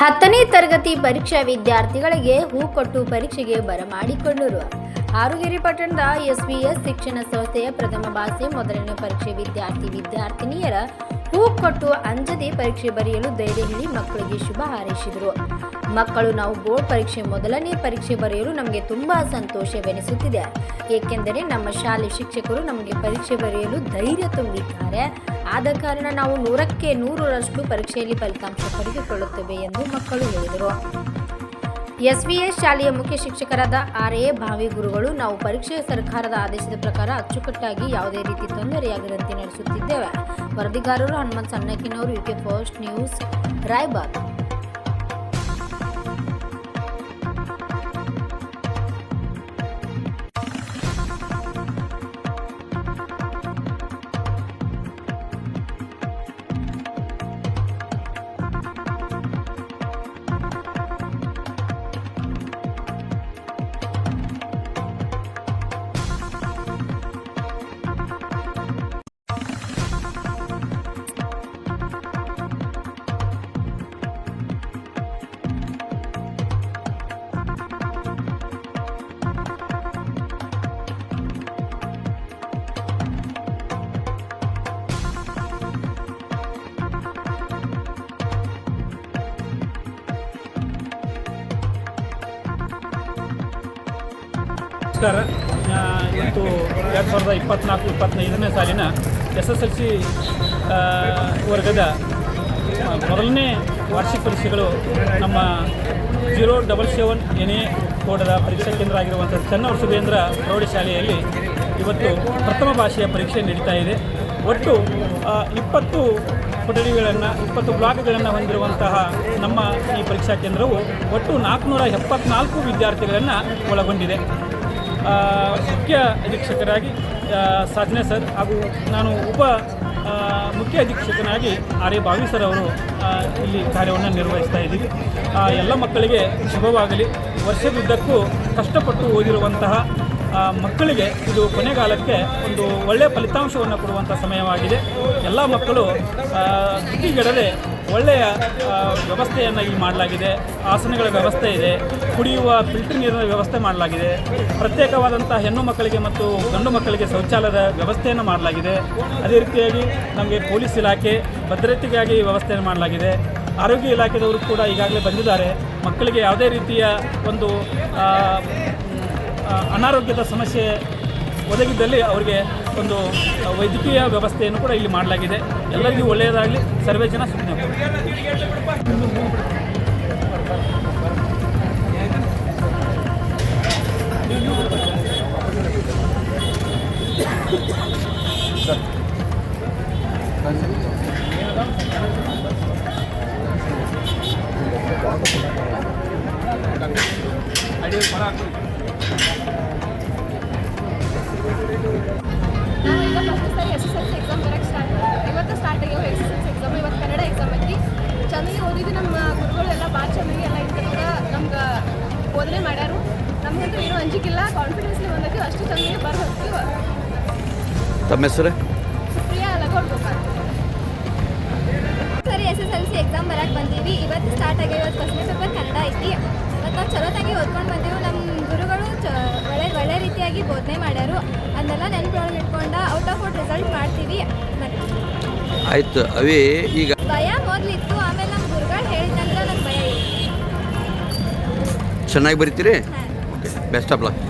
ಹತ್ತನೇ ತರಗತಿ ಪರೀಕ್ಷಾ ವಿದ್ಯಾರ್ಥಿಗಳಿಗೆ ಹೂ ಕೊಟ್ಟು ಪರೀಕ್ಷೆಗೆ ಬರಮಾಡಿಕೊಂಡರು. ಆರುಗೇರಿ ಪಟ್ಟಣದ ಎಸ್ವಿಎಸ್ ಶಿಕ್ಷಣ ಸಂಸ್ಥೆಯ ಪ್ರಥಮ ಭಾಷೆ ಮೊದಲನೇ ಪರೀಕ್ಷೆ ವಿದ್ಯಾರ್ಥಿ ವಿದ್ಯಾರ್ಥಿನಿಯರ ಹೂ ಕೊಟ್ಟು ಅಂಜದೆ ಪರೀಕ್ಷೆ ಬರೆಯಲು ಧೈರ್ಯ ಹೇಳಿ ಮಕ್ಕಳಿಗೆ ಶುಭ ಹಾರೈಸಿದರು. ಮಕ್ಕಳು ನಾವು ಬೋರ್ಡ್ ಪರೀಕ್ಷೆ ಮೊದಲನೇ ಪರೀಕ್ಷೆ ಬರೆಯಲು ನಮಗೆ ತುಂಬಾ ಸಂತೋಷವೆನಿಸುತ್ತಿದೆ. ಏಕೆಂದರೆ ನಮ್ಮ ಶಾಲೆ ಶಿಕ್ಷಕರು ನಮಗೆ ಪರೀಕ್ಷೆ ಬರೆಯಲು ಧೈರ್ಯ ತುಂಬಿದ್ದಾರೆ. ಆದ ಕಾರಣ ನಾವು ನೂರಕ್ಕೆ ನೂರರಷ್ಟು ಪರೀಕ್ಷೆಯಲ್ಲಿ ಫಲಿತಾಂಶ ಪಡೆದುಕೊಳ್ಳುತ್ತೇವೆ ಎಂದು ಮಕ್ಕಳು ಹೇಳಿದರು. ಎಸ್ ವಿ ಎಸ್ ಶಾಲೆಯ ಮುಖ್ಯ ಶಿಕ್ಷಕರಾದ ಆರ್ ಎ ಭಾವಿ ಗುರುಗಳು, ನಾವು ಪರೀಕ್ಷೆ ಸರ್ಕಾರದ ಆದೇಶದ ಪ್ರಕಾರ ಅಚ್ಚುಕಟ್ಟಾಗಿ ಯಾವುದೇ ರೀತಿ ತೊಂದರೆಯಾಗದಂತೆ ನಡೆಸುತ್ತಿದ್ದೇವೆ. ವರದಿಗಾರರು ಹನುಮಂತ್ ಸಣ್ಣಕ್ಕಿನವರು ಯುಕೆ ಫಸ್ಟ್ ನ್ಯೂಸ್ ರಾಯಬಾಗ್ ನಮಸ್ಕಾರ. ಇವತ್ತು ಎರಡು ಸಾವಿರದ ಇಪ್ಪತ್ನಾಲ್ಕು, ಇಪ್ಪತ್ತೈದನೇ ಸಾಲಿನ ಎಸ್ ಎಸ್ ಎಲ್ ಸಿ ವರ್ಗದ ಮೊದಲನೇ ವಾರ್ಷಿಕ ಪರೀಕ್ಷೆಗಳು ನಮ್ಮ zero double seven N A ಕೋಡದ ಪರೀಕ್ಷಾ ಕೇಂದ್ರ ಆಗಿರುವಂಥ ಚನ್ನವರ ಸುಬೇಂದ್ರ ಪ್ರೌಢಶಾಲೆಯಲ್ಲಿ ಇವತ್ತು ಪ್ರಥಮ ಭಾಷೆಯ ಪರೀಕ್ಷೆ ನಡೀತಾ ಇದೆ. ಒಟ್ಟು ಇಪ್ಪತ್ತು ಕೊಠಡಿಗಳನ್ನು, ಇಪ್ಪತ್ತು ಬ್ಲಾಕ್ಗಳನ್ನು ಹೊಂದಿರುವಂತಹ ನಮ್ಮ ಈ ಪರೀಕ್ಷಾ ಕೇಂದ್ರವು ಒಟ್ಟು ನಾಲ್ಕುನೂರ ಎಪ್ಪತ್ನಾಲ್ಕು ವಿದ್ಯಾರ್ಥಿಗಳನ್ನು ಒಳಗೊಂಡಿದೆ. ಮುಖ್ಯ ಅಧೀಕ್ಷಕರಾಗಿ ಸಾಧನೆ ಸರ್ ಹಾಗೂ ನಾನು ಉಪ ಮುಖ್ಯ ಅಧೀಕ್ಷಕನಾಗಿ ಆರ್ ಎ ಭಾವಿ ಸರ್ ಅವರು ಇಲ್ಲಿ ಕಾರ್ಯವನ್ನು ನಿರ್ವಹಿಸ್ತಾ ಇದ್ದೀವಿ. ಎಲ್ಲ ಮಕ್ಕಳಿಗೆ ಶುಭವಾಗಲಿ. ವರ್ಷದುದ್ದಕ್ಕೂ ಕಷ್ಟಪಟ್ಟು ಓದಿರುವಂತಹ ಮಕ್ಕಳಿಗೆ ಇದು ಕೊನೆಗಾಲಕ್ಕೆ ಒಂದು ಒಳ್ಳೆಯ ಫಲಿತಾಂಶವನ್ನು ಕೊಡುವಂಥ ಸಮಯವಾಗಿದೆ. ಎಲ್ಲ ಮಕ್ಕಳು ತುಟಿಗೆಡದೆ ಒಳ್ಳೆಯ ವ್ಯವಸ್ಥೆಯನ್ನು ಇಲ್ಲಿ ಮಾಡಲಾಗಿದೆ. ಆಸನಗಳ ವ್ಯವಸ್ಥೆ ಇದೆ. ಕುಡಿಯುವ, ಫಿಲ್ಟರ್ ನೀರಿನ ವ್ಯವಸ್ಥೆ ಮಾಡಲಾಗಿದೆ. ಪ್ರತ್ಯೇಕವಾದಂಥ ಹೆಣ್ಣು ಮಕ್ಕಳಿಗೆ ಮತ್ತು ಗಂಡು ಮಕ್ಕಳಿಗೆ ಶೌಚಾಲಯದ ವ್ಯವಸ್ಥೆಯನ್ನು ಮಾಡಲಾಗಿದೆ. ಅದೇ ರೀತಿಯಾಗಿ ನಮಗೆ ಪೊಲೀಸ್ ಇಲಾಖೆ ಭದ್ರತೆಗಾಗಿ ವ್ಯವಸ್ಥೆಯನ್ನು ಮಾಡಲಾಗಿದೆ. ಆರೋಗ್ಯ ಇಲಾಖೆದವರು ಕೂಡ ಈಗಾಗಲೇ ಬಂದಿದ್ದಾರೆ. ಮಕ್ಕಳಿಗೆ ಯಾವುದೇ ರೀತಿಯ ಒಂದು ಅನಾರೋಗ್ಯದ ಸಮಸ್ಯೆ ಒದಗಿದ್ದಲ್ಲಿ ಅವರಿಗೆ ಒಂದು ವೈದ್ಯಕೀಯ ವ್ಯವಸ್ಥೆಯನ್ನು ಕೂಡ ಇಲ್ಲಿ ಮಾಡಲಾಗಿದೆ. ಎಲ್ಲರಿಗೂ ಒಳ್ಳೆಯದಾಗಲಿ. ಸರ್ವೇ ಜನ ಸುಮ್ಮನೆ ನಾವು ಈಗ ಫಸ್ಟ್ ಸರಿ S S L C exam ಬರೋಕ್ಕೆ ಸ್ಟಾರ್ಟ್ ಇವತ್ತು ಸ್ಟಾರ್ಟ್ ಆಗ್ಯಾವ S S L C exam ಇವತ್ತು ಕನ್ನಡ ಎಕ್ಸಾಮ್ ಐತಿ ಚೆನ್ನಾಗಿ ಓದಿದ್ದು ನಮ್ಮ ಗುರುಗಳು ಎಲ್ಲ ಭಾಳ ಚೆನ್ನಾಗಿ ಎಲ್ಲ ಕೂಡ ನಮ್ಗೆ ಬೋಧನೆ ಮಾಡ್ಯಾರು. ನಮಗಂತೂ ಏನೂ ಅಂಜಿಕಿಲ್ಲ. ಕಾನ್ಫಿಡೆನ್ಸ್ಲಿ ಬಂದೈತಿ ಅಷ್ಟು ಚೆನ್ನಾಗಿ ಬರ್ ಹೋಗ್ತೀವಿ ತಮ್ಮ ಹೆಸರು? ಸುಪ್ರಿಯಾ ಲಗೋಡ್ ಸರಿ S S L C exam ಬರಕ್ಕೆ ಬಂದೀವಿ. ಇವತ್ತು ಸ್ಟಾರ್ಟ್ ಆಗಿ ಇವತ್ತು ಫಸ್ಟ್ನೇ ಪೇಪರ್ ಕನ್ನಡ ಐತಿ. ಮತ್ತು ನಾವು ಚಲೋತಾಗಿ ಓದ್ಕೊಂಡು ಬಂದೆವು. ನಮ್ಮ ಗುರುಗಳು ಚ ಒಳ್ಳೆ ಒಳ್ಳೆ ರೀತಿಯಾಗಿ ಬೋಧನೆ ಮಾಡ್ಯಾರು. ಅದನ್ನೆಲ್ಲ ನೆನಪೊಳಗೆ ಇಟ್ಕೊಂಡ ಔಟ್ ಆಫ್ ಔಟ್ ರಿಸಲ್ಟ್ ಮಾಡ್ತೀವಿ ಆಯ್ತು ಅವೇ ಈಗ ಭಯ ಮೊದಲಿತ್ತು ಆಮೇಲೆ ನಮ್ಮ ಗುರುಗಳು ಹೇಳಿದ ನಂತರ ನಂಗೆ ಭಯ ಚೆನ್ನಾಗಿ ಬರೀತೀರಿ? Best of luck